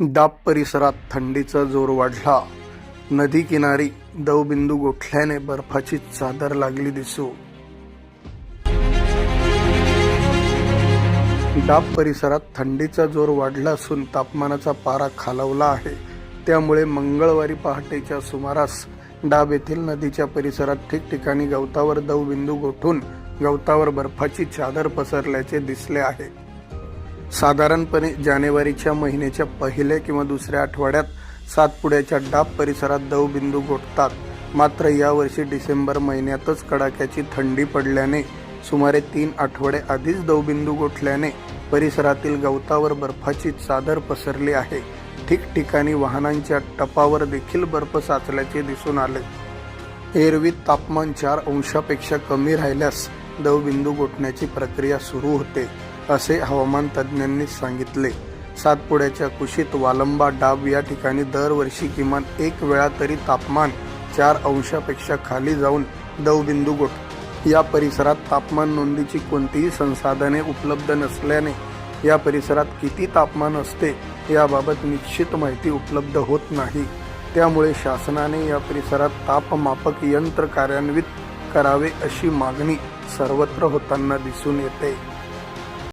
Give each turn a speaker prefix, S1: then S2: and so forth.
S1: डाब परिसरात थंडीचा जोर वाढला. नदी किनारी दवबिंदू गोठल्याने बर्फाची चादर लागली दिसू. डाब परिसरात थंडीचा जोर वाढला असून तापमानाचा पारा खालावला आहे. त्यामुळे मंगळवारी पहाटेच्या सुमारास डाब येथील नदीच्या परिसरात ठिकठिकाणी गवतावर दवबिंदू गोठून गवतावर बर्फाची चादर पसरल्याचे दिसले आहे. साधारणपणे जानेवारीच्या महिन्याच्या पहिल्या किंवा दुसऱ्या आठवड्यात सातपुड्याच्या डाब परिसरात दवबिंदू गोठतात मात्र यावर्षी डिसेंबर महिन्यातच कडाक्याची थंडी पडल्याने सुमारे तीन आठवडे आधीच दवबिंदू गोठल्याने परिसरातील गवतावर बर्फाची चादर पसरली आहे. ठिकठिकाणी वाहनांच्या टपावर देखील बर्फ साचल्याचे दिसून आले. एरवी तापमान चार अंशापेक्षा कमी राहिल्यास दवबिंदू गोठण्याची प्रक्रिया सुरू होते. असे हवामान तज्ज्ञांनी सांगितले. सातपुड्याच्या कुशीत वालंबा डाब या ठिकाणी दरवर्षी किमान एक वेळा तरी तापमान चार अंशापेक्षा खाली जाऊन दवबिंदू गोठ. या परिसरात तापमान नोंदीची कोणतीही संसाधने उपलब्ध नसल्याने या परिसरात किती तापमान असते याबाबत निश्चित माहिती उपलब्ध होत नाही. त्यामुळे शासनाने या परिसरात तापमापक यंत्र कार्यान्वित करावे अशी मागणी सर्वत्र होताना दिसून येते.